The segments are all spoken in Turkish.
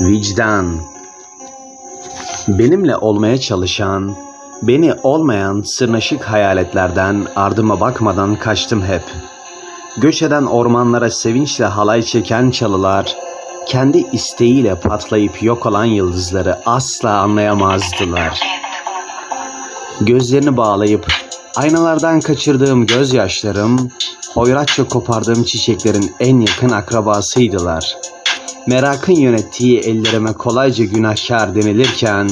Vicdan Benimle olmaya çalışan, beni olmayan sırnaşık hayaletlerden ardıma bakmadan kaçtım hep. Göç eden ormanlara sevinçle halay çeken çalılar, kendi isteğiyle patlayıp yok olan yıldızları asla anlayamazdılar. Gözlerini bağlayıp aynalardan kaçırdığım gözyaşlarım, hoyratça kopardığım çiçeklerin en yakın akrabasıydılar. Merakın yönettiği ellerime kolayca günahkar denilirken,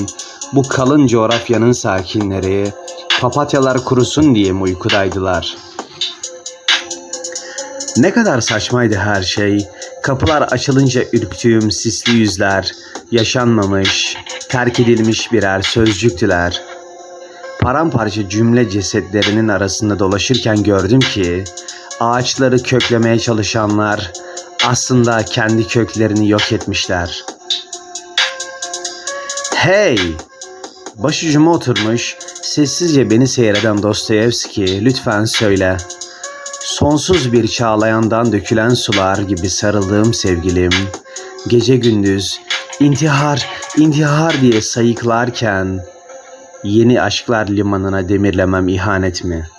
bu kalın coğrafyanın sakinleri, papatyalar kurusun diye mi uykudaydılar? Ne kadar saçmaydı her şey. Kapılar açılınca ürktüğüm sisli yüzler, yaşanmamış, terk edilmiş birer sözcüktüler. Paramparça cümle cesetlerinin arasında dolaşırken gördüm ki ağaçları köklemeye çalışanlar aslında kendi köklerini yok etmişler. Hey! Başucuma oturmuş, sessizce beni seyreden Dostoyevski lütfen söyle. Sonsuz bir çağlayandan dökülen sular gibi sarıldığım sevgilim, gece gündüz intihar, intihar diye sayıklarken yeni aşklar limanına demirlemem ihanet mi?''